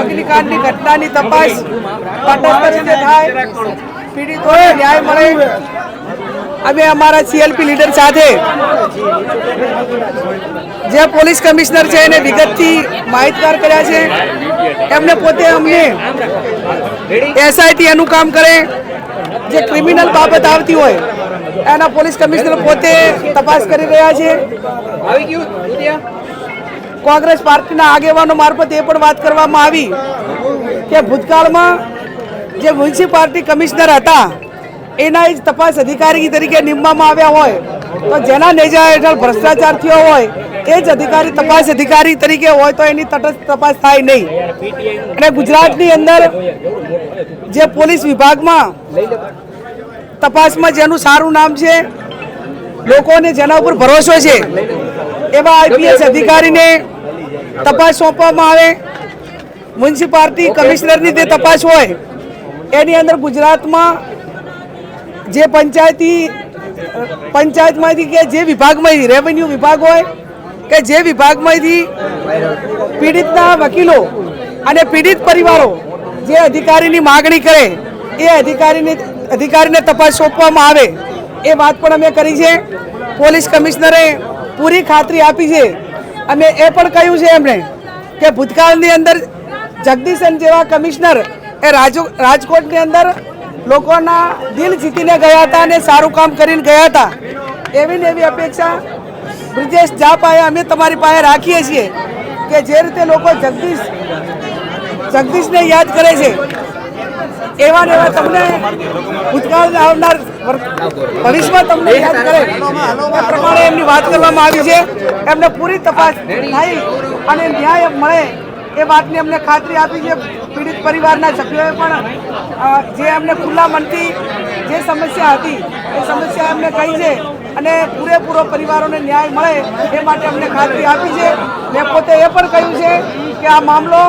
અગ્નિકાંડની ઘટનાની તપાસ તટસ્થ રીતે થાય. પીડિતોને ન્યાય મળે. અમે અમારા સીએલપી લીડર સાથે જે પોલીસ કમિશનર છે એને વિગતથી માહિતગાર કર્યા છે. એમને પોતે અમને એસઆઈટી એનું કામ કરે. જે ક્રિમિનલ બાબત આવતી હોય, એના પોલીસ કમિશનર પોતે તપાસ કરી રહ્યા છે. કોંગ્રેસ પાર્ટીના આગેવાનો મારફત એ પણ વાત કરવામાં આવી કે ભૂતકાળમાં જે મ્યુનિસિપાલિટી કમિશનર હતા, એના જ તપાસ અધિકારી તરીકે નિમવામાં આવ્યા હોય, તો જેના નેજા હેઠળ ભ્રષ્ટાચાર થયો હોય, એ જ અધિકારી તપાસ અધિકારી તરીકે હોય તો એની તટસ્થ તપાસ થાય નહીં. અને ગુજરાતની અંદર જે પોલીસ વિભાગમાં તપાસમાં જેનું સારું નામ છે, લોકોને જેના ઉપર ભરોસો છે, એવા આઈપીએસ અધિકારીને તપાસ સોંપવામાં આવે. મ્યુનિસિપાલિટી કમિશનરની જે તપાસ હોય એની અંદર ગુજરાતમાં જે પંચાયતી પંચાયતમાંથી કે જે વિભાગમાંથી રેવન્યુ વિભાગ હોય કે જે વિભાગમાંથી પીડિતના વકીલો અને પીડિત પરિવારો જે અધિકારીની માગણી કરે એ અધિકારીની અધિકારીને તપાસ સોંપવામાં આવે. એ વાત પણ અમે કરી છે. પોલીસ કમિશનરે પૂરી ખાતરી આપી છે અમે એ પણ કહ્યું છે એમણે કે ભૂતકાળની અંદર જગદીશન જેવા કમિશનર એ રાજુ રાજકોટની અંદર લોકોના દિલ જીતીને ગયા હતા અને સારું કામ કરીને ગયા હતા. એવી ને એવી અપેક્ષા બ્રિજેશ જા પાસે અમે તમારી પાસે રાખીએ છીએ કે જે રીતે લોકો જગદીશ જગદીશને યાદ કરે છે. એવા ને એવા તમને ભૂતકાળ આવનાર ભવિષ્યમાં તમને યાદ કરે એ પ્રમાણે એમની વાત કરવામાં આવી છે. એમને પૂરી તપાસ થઈ અને ન્યાય મળે એ વાતની અમને ખાતરી આપી છે પીડિત પરિવારના સભ્યોએ પણ. જે એમને ખુલ્લા મનથી જે સમસ્યા હતી એ સમસ્યા એમને કહી છે અને પૂરેપૂરો પરિવારોને ન્યાય મળે એ માટે અમને ખાતરી આપી છે. મેં પોતે એ પણ કહ્યું છે કે આ મામલો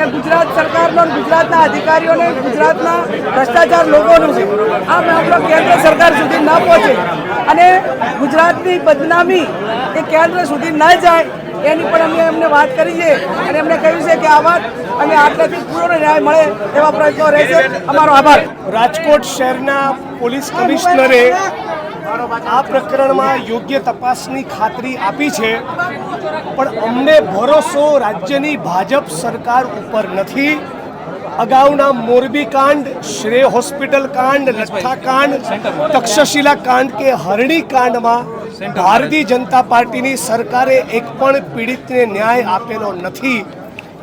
એ ગુજરાત સરકારનો ગુજરાતના અધિકારીઓને ગુજરાતના ભ્રષ્ટાચાર લોકોનું છે. આ મામલો કેન્દ્ર સરકાર સુધી ન પહોંચે. અને ગુજરાતની બદનામી એ કેન્દ્ર સુધી ન જાય, એની પણ અમે એમને વાત કરી છે. અને એમને કહ્યું છે કે આ વાત અને આટલાથી પૂરો ન્યાય મળે એવા પ્રયત્નો રહેશે. અમારો આભાર. રાજકોટ શહેરના પોલીસ કમિશનરે આ પ્રકરણમાં યોગ્ય તપાસની ખાતરી આપી છે. પણ અમને ભરોસો રાજ્યની ભાજપ સરકાર ઉપર નથી. અગાઉના મોરબી કાંડ, શ્રેય હોસ્પિટલ કાંડ, લઠ્ઠા કાંડ, તક્ષશિલા કાંડ કે હરણી કાંડમાં ભારતીય જનતા પાર્ટીની સરકારે એક પણ પીડિતને ન્યાય આપેલો નથી.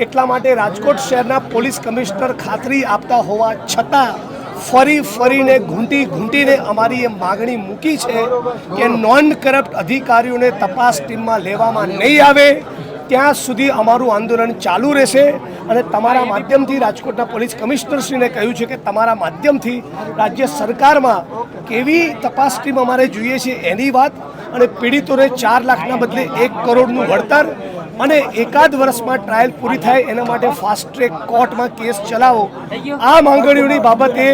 એટલા માટે રાજકોટ શહેરના પોલીસ કમિશનર ખાતરી આપતા હોવા છતાં ફરી ફરીને ઘૂંટી ઘૂંટીને અમારી એ માગણી મૂકી છે કે નોન કરપ્ટ અધિકારીઓને તપાસ ટીમમાં લેવામાં નહીં આવે. ત્યાં સુધી અમારું આંદોલન ચાલુ રહેશે અને તમારા માધ્યમથી રાજકોટના પોલીસ કમિશનરશ્રીને કહ્યું છે કે તમારા માધ્યમથી રાજ્ય સરકારમાં કેવી તપાસ ટીમ અમારે જોઈએ છે એની વાત અને પીડિતોને ચાર લાખના બદલે એક કરોડનું વળતર અને એકાદ વર્ષમાં ટ્રાયલ પૂરી થાય એના માટે ફાસ્ટ ટ્રેક કોર્ટમાં કેસ ચલાવો. આ માંગણીઓની બાબતે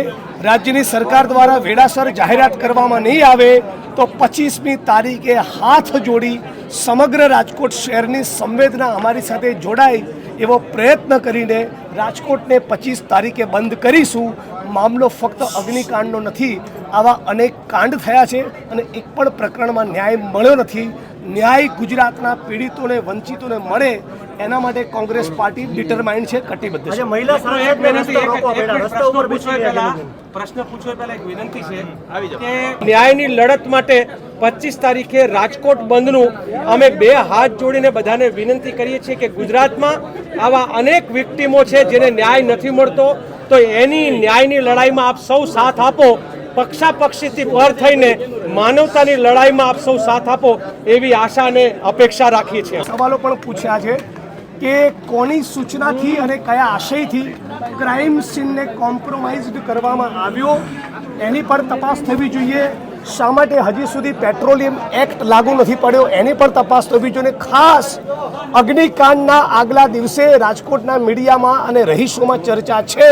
રાજ્યની સરકાર દ્વારા વેળાસર જાહેરાત કરવામાં નહીં આવે તો પચીસમી તારીખે હાથ જોડી સમગ્ર રાજકોટ શહેરની સંવેદના અમારી સાથે જોડાય એવો પ્રયત્ન કરીને રાજકોટને પચીસ તારીખે બંધ કરીશું. મામલો ફક્ત અગ્નિકાંડનો નથી, આવા અનેક કાંડ થયા છે અને એક પણ પ્રકરણમાં ન્યાય મળ્યો નથી. ન્યાય ગુજરાતના પીડિતોને વંચિતોને મળે એના માટે કોંગ્રેસ પાર્ટી ડિટરમાઇન્ડ છે કટિબદ્ધ છે. મહિલા પ્રશ્ન ઉપર પૂછવા પહેલા પ્રશ્ન પૂછવા પહેલા એક વિનંતી છે કે ન્યાયની લડત માટે પચીસ તારીખે રાજકોટ બંધનું અમે બે હાથ જોડીને બધાને વિનંતી કરીએ છીએ કે ગુજરાતમાં આવા અનેક વિક્ટીમો છે જેને ન્યાય નથી મળતો તો એની ન્યાયની લડાઈમાં આપ સૌ સાથ આપો. પક્ષાપક્ષીથી પર થઈને માનવતાની લડાઈમાં આપ સૌ સાથ આપો એવી આશા અને અપેક્ષા રાખીએ છીએ. સવાલો પણ પૂછ્યા છે કે કોની સૂચનાથી અને કયા આશયથી ક્રાઇમ સીનને કોમ્પ્રોમાઇઝડ કરવામાં આવ્યો? એની પણ તપાસ થવી જોઈએ. શા માટે હજી સુધી પેટ્રોલિયમ એક્ટ લાગુ નથી પડ્યો? એની પણ તપાસ થવી જોઈએ. ખાસ અગ્નિકાંડના આગલા દિવસે રાજકોટના મીડિયામાં અને રહીશોમાં ચર્ચા છે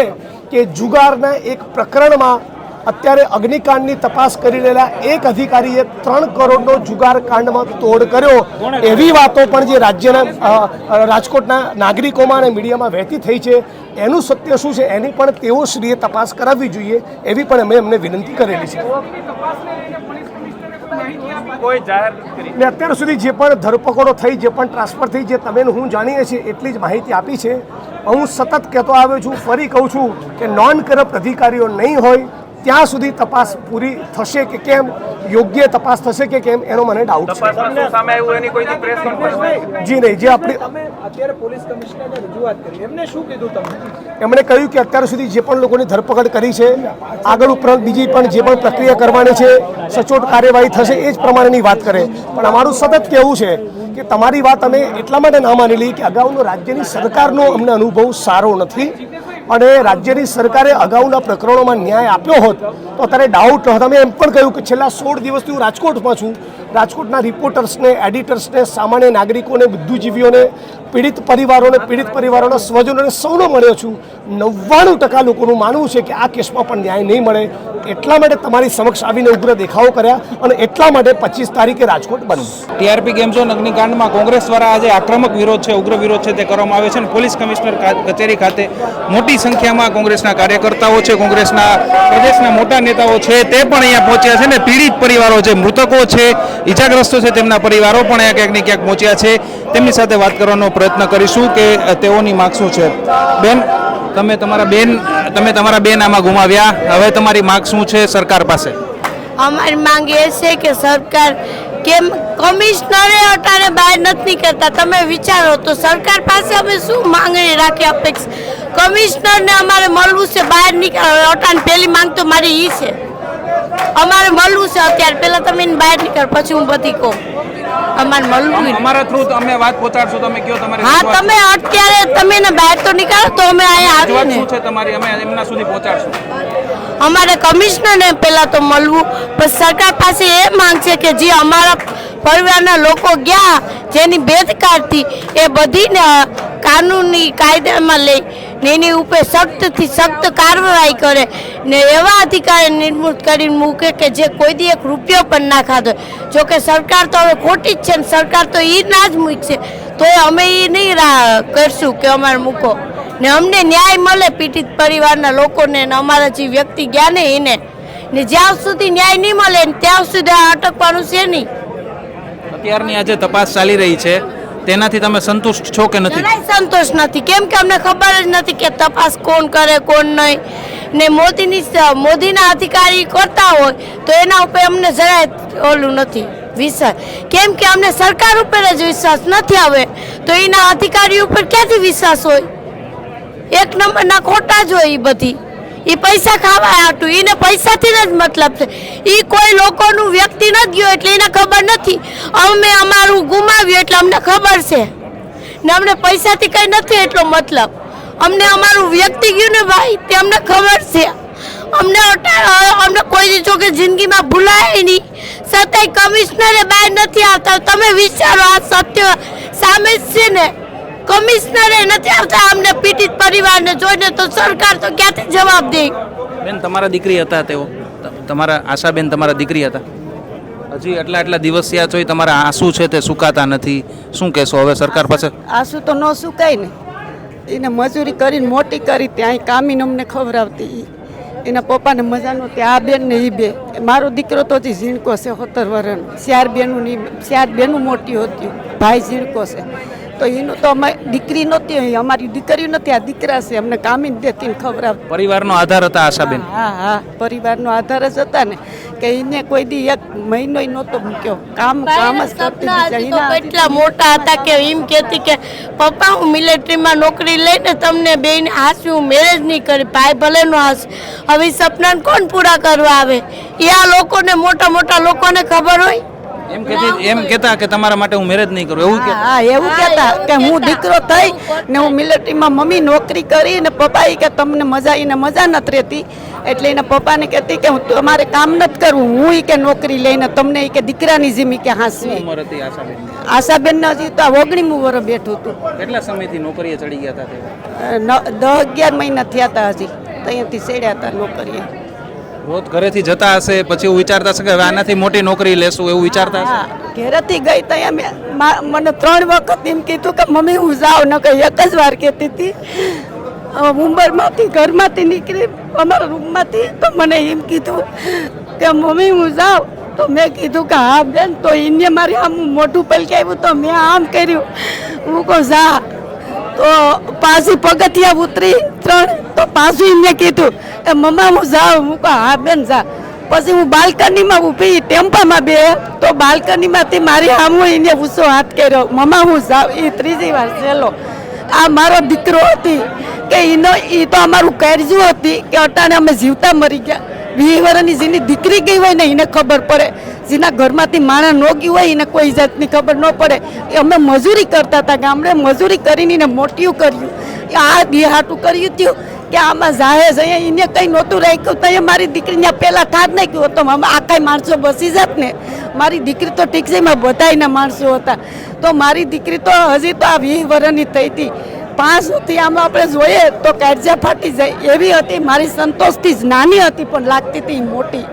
કે જુગારના એક પ્રકરણમાં અત્યારે અગ્નિકાંડની તપાસ કરી રહેલા એક અધિકારીએ ત્રણ કરોડનો જુગાર કાંડમાં તોડ કર્યો. એવી વાતો પણ જે રાજ્યના રાજકોટના નાગરિકોમાં અને મીડિયામાં વહેતી થઈ છે. એનું સત્ય શું છે? એની પણ તેઓ શ્રીએ તપાસ કરાવવી જોઈએ. એવી પણ અમે એમને વિનંતી કરેલી છે. ને અત્યાર સુધી જે પણ ધરપકડો થઈ જે પણ ટ્રાન્સફર થઈ જે તમે હું જાણીએ છીએ એટલી જ માહિતી આપી છે. હું સતત કહેતો આવ્યો છું ફરી કહું છું કે નોન કરપ્ટ અધિકારીઓ નહીં હોય. ત્યાં સુધી તપાસ પૂરી થશે કે કેમ યોગ્ય તપાસ થશે કે કેમ એનો મને ડાઉટ છે. જી નહીં જે આપણી અત્યારે પોલીસ કમિશનરને રજૂઆત કરી. એમને શું કીધું તમે? એમણે કહ્યું કે અત્યાર સુધી જે પણ લોકોની ધરપકડ કરી છે આગળ ઉપરાંત બીજી પણ જે પણ પ્રક્રિયા કરવાની છે સચોટ કાર્યવાહી થશે એ જ પ્રમાણેની વાત કરે. પણ અમારું સતત કહેવું છે કે તમારી વાત અમે એટલા માટે ના માની લઈ કે અગાઉનો રાજ્યની સરકારનો અમને અનુભવ સારો નથી. અને રાજ્યની સરકારે અગાઉના પ્રકરણોમાં ન્યાય આપ્યો હોત, તો અત્યારે ડાઉટ ન હોત. અમે એમ પણ કહ્યું કે છેલ્લા સોળ દિવસથી હું રાજકોટમાં છું. રાજકોટના રિપોર્ટર્સને એડિટર્સને સામાન્ય નાગરિકોને બુદ્ધિજીવીઓને પીડિત પરિવારોને, પીડિત પરિવારોના સ્વજનોને સૌનો મળ્યો છું. નવ્વાણું ટકા લોકોનું માનવું છે કે આ કેસમાં પણ ન્યાય નહીં મળે. એટલા માટે તમારી સમક્ષ આવીને ઉગ્ર દેખાવો કર્યા અને એટલા માટે પચીસ તારીખે રાજકોટ બન્યું. ટીઆરપી ગેમ ઝોન અગ્નિકાંડમાં કોંગ્રેસ દ્વારા આજે આક્રમક વિરોધ છે, ઉગ્ર વિરોધ છે તે કરવામાં આવે છે અને પોલીસ કમિશનર કચેરી ખાતે મોટી સંખ્યામાં કોંગ્રેસના કાર્યકર્તાઓ છે, કોંગ્રેસના પ્રદેશના મોટા નેતાઓ છે તે પણ અહીંયા પહોંચ્યા છે ને પીડિત પરિવારો છે મૃતકો છે, ઈજાગ્રસ્તો છે તેમના પરિવારો પણ અહીંયા ક્યાંક ને ક્યાંક પહોંચ્યા છે. તેમની સાથે વાત કરવાનો પ્રયત્ન કરીશું કે તેઓની માગ શું છે. બેન, તમે તમારા બેન, તમે તમારા બેન આમાં ગુમાવ્યા. હવે તમારી માગ શું છે સરકાર પાસે? અમારી માંગ એ છે કે સરકાર કેમ કમિશનરે અટાણે બહાર નથી કરતા તમે વિચારો તો સરકાર પાસે અમે શું માંગણી રાખી અપેક્ષ? કમિશનરને અમારે મળવું છે બહાર નીકળ અટાણે પહેલી માંગ તો મારી ઈ છે. અમારે મળવું છે અત્યારે. પહેલાં તમે બહાર નીકળ, પછી હું બધી કહું. અમારે મળવું અમારા થ્રુ અમે વાત પહોંચાડશું તમે કયો તમારે હા તમે અત્યારે તમે ને બહાર તો નીકળો તો અમે અહીંયા આવીને શું છે તમારી? અમે એમના સુધી પહોંચાડશું. અમારે કમિશનરને પહેલા તો મળવું પણ સરકાર પાસે એ માંગ છે કે જે અમારા પરિવારના લોકો ગયા જેની બેદકારથી એ બધીને કાનૂની કાયદામાં લઈ ને એની ઉપર સખ્તથી સખ્ત કાર્યવાહી કરે. ને એવા અધિકારી નિર્મૂળ કરીને મૂકે કે જે કોઈ દી એક રૂપિયો પણ ના ખાધો. જો કે સરકાર તો હવે ખોટી જ છે ને સરકાર તો એ ના જ મૂકશે તો અમે એ નહીં રા કરશું કે અમારે મૂકો. ને અમને ન્યાય મળે પીડિત પરિવારના લોકોને ને અમારા જે વ્યક્તિ ગયા ને એને. ને જ્યાં સુધી ન્યાય નહીં મળે ત્યાં સુધી આ અટકવાનું છે નહીં. અત્યારની આજે તપાસ ચાલી રહી છે તેનાથી તમે સંતુષ્ટ છો કે નથી? સંતોષ નથી. કેમ કે અમને ખબર જ નથી કે તપાસ કોણ કરે કોણ નહીં. ને મોદીની મોદીના અધિકારી કરતા હોય તો એના ઉપર અમને જરાય ઓલું નથી વિશ્વાસ. કેમ કે અમને સરકાર ઉપર જ વિશ્વાસ નથી આવે તો એના અધિકારી ઉપર ક્યાંથી વિશ્વાસ હોય? એક નંબરના ખોટા જ હોય એ બધી. એ પૈસા ખાવા હાટું એને પૈસાથી જ મતલબ છે. એ કોઈ લોકોનું વ્યક્તિ નથી ગયો એટલે એને ખબર નથી. અમે અમારું ગુમાવ્યું એટલે અમને ખબર છે. ને અમને પૈસાથી કંઈ નથી એટલો મતલબ. અમને અમારું વ્યક્તિ ગયું ને ભાઈ તે અમને ખબર છે. અમને અમને કોઈ જો કે જિંદગીમાં ભૂલાય નહીં. છતાંય કમિશનરે બહાર નથી આવતા. તમે વિચારો આ સત્ય સામે જ છે ને. કમિશનરે નથી આવતા અમને પીડિત પરિવારને જોઈને તો સરકાર તો ક્યાંથી જવાબ દે? બેન તમારા દીકરી હતા તેઓ. તમારા આશાબેન તમારા દીકરી હતા. હજી એટલા એટલા દિવસ થયા છો તમારા આંસુ છે તે સુકાતા નથી. શું કહેશો? હવે સરકાર પાસે આંસુ તો ન સુકાય ને. એને મજૂરી કરીને મોટી કરી ત્યાં કામીને અમને ખવડાવતી. એના પપ્પાને મજાનો ત્યાં આ બેન ને એ બે. મારો દીકરો તો હજી ઝીણકો છે, સત્તર વરણ ચાર બેનું ચાર બેનું મોટી હતી. ભાઈ ઝીણકો છે. તો એનું તો અમે દીકરી નહોતી અહીં અમારી દીકરી નથી આ દીકરા છે અમને કામી દેતી ખબર પરિવારનો આધાર હતા આશાબેન હા હા પરિવારનો આધાર જ હતા ને કે એને કોઈ દી એક મહિનો નહોતો મૂક્યો. કામ કામ જ કરતી કેટલા મોટા હતા કે એમ કહેતી કે પપ્પા હું મિલિટરીમાં નોકરી લઈને તમને બેને હાસી હું મેરેજ નહીં કરી ભાઈ ભલે નો હાસ. હવે સપનાને કોણ પૂરા કરવા આવે? એ આ લોકોને મોટા મોટા લોકોને ખબર હોય? એમ કહેતી એમ કહેતા કે તમારા માટે હું મેરેજ નહીં કરું એવું કે હા એવું કહેતા કે હું દીકરો થઈ ને હું મિલિટરીમાં મમ્મી નોકરી કરી ને પપ્પા કે તમને મજા એને મજા નથી રહેતી. એટલે એના પપ્પાને કહેતી કે હું તમારે કામ નથી કરવું હું ઈ કે નોકરી લઈને તમને કે દીકરાની જીમી કે હાંસવી. આશાબેન? આશાબેન હજી તો આ ઓગણીમું વર્ષ બેઠું હતું. કેટલા સમયથી નોકરીએ ચડી ગયા હતા ન- દસ અગિયાર મહિના થયા હતા હજી. ત્યાંથી સેડ્યા હતા નોકરીએ. રોજ ઘરેથી જતા હશે પછી વિચારતા હશે કે આનાથી મોટી નોકરી લેશું એવું વિચારતા હશે? ઘરેથી ગઈ તો એમ મને ત્રણ વખત એમ કીધું કે મમ્મી હું જાઉં. ન કહી એક જ વાર કહેતી હતી. અ, મુંબઈમાંથી ઘરમાંથી નીકળી અમારા રૂમમાંથી તો મને એમ કીધું કે મમ્મી હું જાઉં. તો મેં કીધું કે હા બેન તો એને મારી આમ મોઢું પલકાવ્યું તો મેં આમ કર્યું. હું કહું જા. તો પાછી પગથિયા ઉતરી ત્રણ તો પાછું એમને કીધું કે મમ્મા, હું જાઉં, હું કહું, હા, બેન, જા. પછી હું બાલ્કનીમાં ઊભી, ટેમ્પામાં બે, તો બાલ્કનીમાંથી મારી સામું એને ઊંચો હાથ કર્યો. મમ્મા, હું જાઉં. એ ત્રીજી વાર છેલ્લો. આ મારો દીકરો હતી કે એનો એ તો અમારું કરજું હતી કે અટાણે અમે જીવતા મરી ગયા. વીસ જેની દીકરી ગઈ હોય ને, એને ખબર પડે. જેના ઘરમાંથી માણસ ન ગયું હોય, એને કોઈ જાતની ખબર ન પડે. એ અમે મજૂરી કરતા હતા, ગામડે મજૂરી કરીને એને મોટિયું કર્યું. આ દેહાટું કર્યું હતું કે આમાં જાહે અહીંયા એને કંઈ નહોતું રાખ્યું, તો એ મારી દીકરીને પહેલાં થાત નાખ્યું તો આમાં આખા માણસો બસી જાત ને. મારી દીકરી તો ઠીક છે, એમાં બધાયના માણસો હતા. તો મારી દીકરી તો હજી તો આ વીસ વર્ષની થઈ હતી. પાંચ હતી આમાં આપણે જોઈએ તો કાળજા ફાટી જાય. એવી હતી મારી સંતોષથી જ નાની હતી પણ લાગતી હતી મોટી.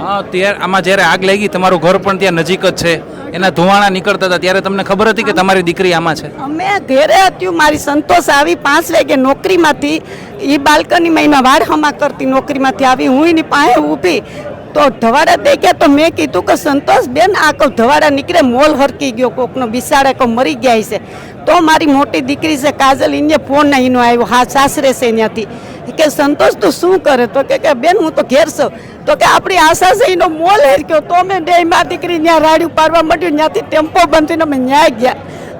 હા ત્યારે આમાં જ્યારે આગ લાગી તમારું ઘર પણ ત્યાં નજીક જ છે. એના ધુવાણા નીકળતા હતા ત્યારે તમને ખબર હતી કે તમારી દીકરી આમાં છે? અમે ઘેરે હતી મારી સંતોષ આવી પાંચ વાગે નોકરીમાંથી એ બાલ્કનીમાં એમાં વાડ હમા કરતી નોકરીમાંથી આવી હું એની પાસે ઊભી તો ધવાડા દઈ ગયા તો મેં કીધું કે સંતોષ બેન આ કહું ધવાડા નીકળે, મોલ હરકી ગયો, કોકનો બિસાડે કહું મરી ગયા છે તો મારી મોટી દીકરી છે, કાજલ એને ફોન એનો આવ્યો, હા, સાસરે છે ત્યાંથી. કે સંતોષ, તું શું કરે? તો કે કે, બેન, હું તો ઘેર છું. તો કે, આપણી આશા છે, એનો મોલ હરક્યો. તો મેં બે મારી દીકરી ત્યાં રાડ્યું, પાડવા માંડ્યું ત્યાંથી ટેમ્પો બંધ થઈને અમે ન્યાય ગયા.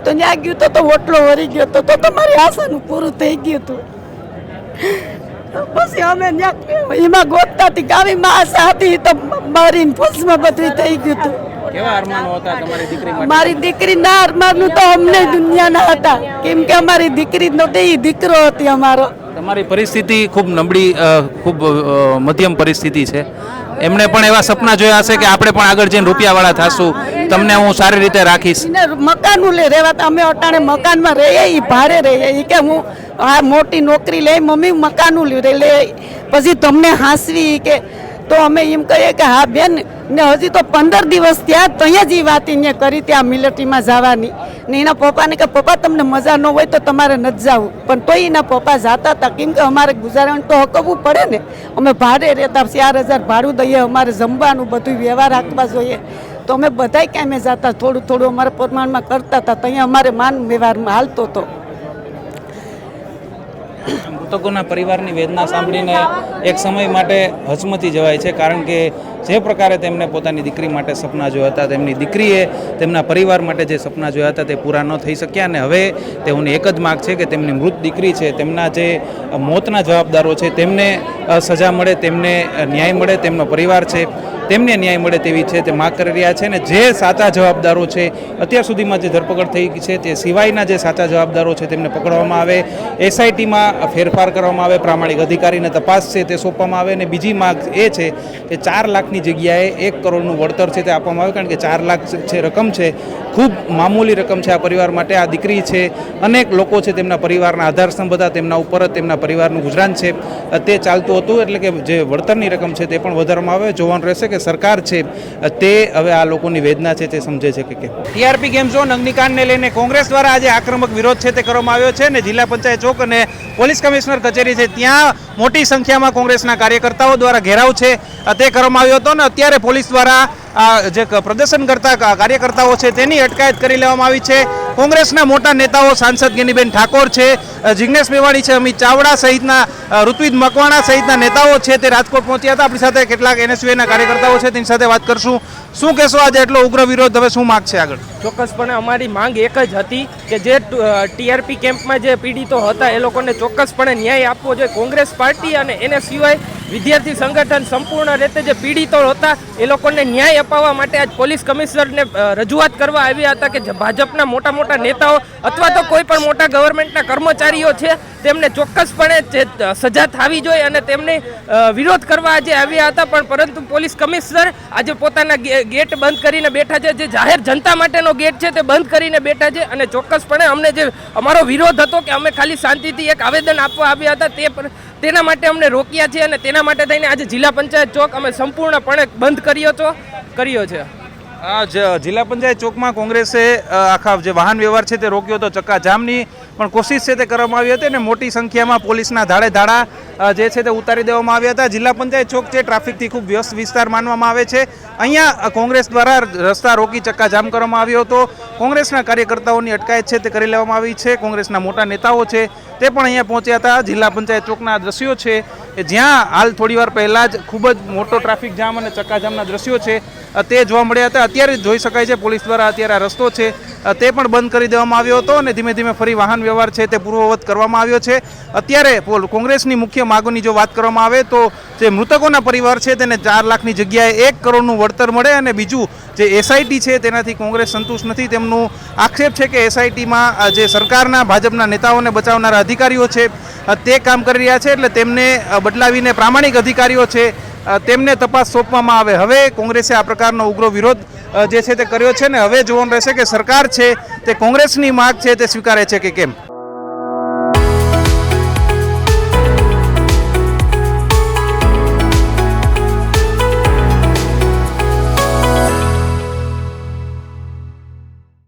તો ત્યાં ગયું તો તો ઓટલો વરી ગયો. તો તો તમારી આશાનું પૂરું થઈ ગયું હતું. પછી અમે એમાં ગોતતા હતી કે માસ હતી તો મારીને ફૂસમાં બધું થઈ ગયું હતું. અરમાનો મારી દીકરી ના અરમાનનું તો અમને દુનિયાના હતા. કેમ કે અમારી દીકરી નહોતી દીકરો હતી અમારો. તમારી પરિસ્થિતિ ખૂબ નબળી ખૂબ મધ્યમ પરિસ્થિતિ છે. એમણે પણ એવા સપના જોયા હશે કે આપણે પણ આગળ જઈને રૂપિયાવાળા થાશું. તમને હું સારી રીતે રાખીશ. એને મકાનું લે, રહેવા તો અમે અટાણે મકાનમાં રહીએ, ઈ ભારે રહીએ. ઈ કે હું આ મોટી નોકરી લઈ, મમ્મી મકાનું લે લે. પછી તમને હાંસવી કે તો અમે એમ કહીએ કે હા બેન, ને હજી તો પંદર દિવસ ત્યાં ત્યાં જ એ વાત એને કરી ત્યાં મિલિટરીમાં જવાની. ને એના પપ્પાને કે, પપ્પા, તમને મજા ન હોય તો તમારે નથી જવું પણ તોય એના પપ્પા જતા હતા. કેમ કે અમારે ગુજારણ તો હકવવું પડે ને. અમે ભાડે રહેતા ચાર હજાર ભાડું દઈએ, અમારે જમવાનું બધું વ્યવહાર રાખવા જોઈએ. તો અમે બધાય કામે જતા, થોડું થોડું અમારા પ્રમાણમાં કરતા હતા, ત્યાં અમારે માન વ્યવહારમાં હાલતો હતો. મૃતકોના પરિવારની વેદના સાંભળીને એક સમય માટે હચમતી જવાય છે કારણ કે જે પ્રકારે તેમને પોતાની દીકરી માટે સપના જોયા હતા, તેમની દીકરીએ તેમના પરિવાર માટે જે સપના જોયા હતા તે પૂરા ન થઈ શક્યા અને હવે તેઓની એક જ માગ છે કે તેમની મૃત દીકરી છે, તેમના જે મોતના જવાબદારો છે, તેમને સજા મળે, તેમને ન્યાય મળે, તેમનો પરિવાર છે, તેમને ન્યાય મળે તેવી છે તે માગ કરી રહ્યા છે અને જે સાચા જવાબદારો છે, અત્યાર સુધીમાં જે ધરપકડ થઈ છે તે સિવાયના જે સાચા જવાબદારો છે તેમને પકડવામાં આવે, એસઆઈટીમાં ફેરફાર કરવામાં આવે, પ્રામાણિક અધિકારીને તપાસ છે તે સોંપવામાં આવે અને બીજી માગ એ છે કે ચાર લાખની જગ્યાએ એક કરોડનું વળતર છે તે આપવામાં આવ્યું કારણ કે ચાર લાખ છે રકમ છે. ખૂબ મામૂલી રકમ છે આ પરિવાર માટે, આ દીકરી છે. અનેક લોકો છે તેમના પરિવારના આધારસ્તંભ હતા, તેમના ઉપર જ તેમના પરિવારનું ગુજરાન છે. તે ચાલતું હતું, એટલે કે જે વળતરની રકમ છે તે પણ વધારવામાં આવે. જોવાનું રહેશે કે સરકાર છે તે હવે આ લોકોની વેદના છે તે સમજે છે કે કેમ. ટીઆરપી ગેમ ઝોન અગ્નિકાંડને લઈને કોંગ્રેસ દ્વારા આજે આક્રમક વિરોધ છે તે કરવામાં આવ્યો છે અને જિલ્લા પંચાયત ચોક અને પોલીસ કમિશનર કચેરી છે. ત્યાં મોટી સંખ્યામાં કોંગ્રેસના કાર્યકર્તાઓ દ્વારા ઘેરાવ છે. તે કરવામાં આવ્યો હતો અને અત્યારે પોલીસ દ્વારા જે પ્રદર્શન કરતા કાર્યકર્તાઓ છે તેની અટકાયત કરી લેવામાં આવી છે. કોંગ્રેસના મોટા નેતાઓ સાંસદ ગિનીબેન ઠાકોર છે જિજ્ઞેશ મેવાણી છે, અમિત ચાવડા સહિતના ઋત્વિજ મકવાણા સહિતના નેતાઓ છે તે રાજકોટ પહોંચ્યા હતા. આપણી સાથે કેટલાક એનએસયુના કાર્યકર્તાઓ છે, તેની સાથે વાત કરશું. શું કહેશો આજે એટલો ઉગ્ર વિરોધ? હવે શું માગ છે આગળ? ચોક્કસપણે અમારી માંગ એક જ હતી કે જે ટીઆરપી કેમ્પમાં જે પીડિતો હતા, એ લોકોને ચોક્કસપણે ન્યાય આપવો જોઈએ. કોંગ્રેસ પાર્ટી અને એને સિવાય વિદ્યાર્થી સંગઠન સંપૂર્ણ રીતે જે પીડિતો હતા, એ લોકોને ન્યાય અપાવવા માટે આજ પોલીસ કમિશનરને રજૂઆત કરવા આવ્યા હતા કે ભાજપના મોટા મોટા નેતાઓ અથવા તો કોઈ પણ મોટા ગવર્મેન્ટના કર્મચારીઓ છે તેમને ચોક્કસપણે જે સજા થવી જોઈએ અને તેમને વિરોધ કરવા આજે આવ્યા હતા. પણ પરંતુ પોલીસ કમિશનર આજે પોતાના ગેટ બંધ કરીને બેઠા છે. જે જાહેર જનતા માટેનો ગેટ છે તે બંધ કરીને બેઠા છે અને ચોક્કસપણે અમને જે અમારો વિરોધ હતો કે અમે ખાલી શાંતિથી એક આવેદન આપવા આવ્યા હતા તે તેના માટે અમને રોક્યા છે અને તેના માટે થઈને આજે જિલ્લા પંચાયત ચોક અમે સંપૂર્ણપણે બંધ કર્યો છો, કર્યો છે. આ જિલ્લા પંચાયત ચોકમાં કોંગ્રેસે આખા જે વાહન વ્યવહાર છે તે રોક્યો હતો ચક્કાજામની પણ કોશિશ છે તે કરવામાં આવી હતી અને મોટી સંખ્યામાં પોલીસના ધાડે ધાડા જે છે તે ઉતારી દેવામાં આવ્યા હતા. જિલ્લા પંચાયત ચોક છે, ટ્રાફિકથી ખૂબ વ્યસ્ત વિસ્તાર માનવામાં આવે છે. અહીંયા કોંગ્રેસ દ્વારા રસ્તા રોકી ચક્કાજામ કરવામાં આવ્યો હતો. કોંગ્રેસના કાર્યકર્તાઓની અટકાયત છે તે કરી લેવામાં આવી છે. કોંગ્રેસના મોટા નેતાઓ છે તે પણ અહીંયા પહોંચ્યા હતા. જિલ્લા પંચાયત ચોકના દ્રશ્યો છે કે જ્યાં હાલ થોડીવાર પહેલાં જ ખૂબ જ મોટો ટ્રાફિક જામ અને ચક્કાજામના દ્રશ્યો છે તે જોવા મળ્યા હતા. અત્યારે જોઈ શકાય છે પોલીસ દ્વારા અત્યારે આ રસ્તો છે. તે પણ બંધ કરી દેવામાં આવ્યો હતો અને ધીમે ધીમે ફરી વાહન વ્યવહાર છે તે પૂર્વવત કરવામાં આવ્યો છે. અત્યારે કોંગ્રેસની મુખ્ય માગોની જો વાત કરવામાં આવે તો જે મૃતકોના પરિવાર છે તેને ચાર લાખની જગ્યાએ એક કરોડનું વળતર મળે અને બીજું જે એસઆઈટી છે તેનાથી કોંગ્રેસ સંતુષ્ટ નથી. તેમનું આક્ષેપ છે કે એસઆઈટીમાં જે સરકારના, ભાજપના નેતાઓને બચાવનારા અધિકારીઓ છે તે કામ કરી રહ્યા છે એટલે તેમને બદલાવીને પ્રામાણિક અધિકારીઓ છે તેમને તપાસ સોંપવામાં આવે. હવે કોંગ્રેસે આ પ્રકારનો ઉગ્ર વિરોધ જે છે તે કર્યો છે ને, હવે જોવાનું રહેશે કે સરકાર છે તે કોંગ્રેસની માગ છે તે સ્વીકારે છે કે કેમ?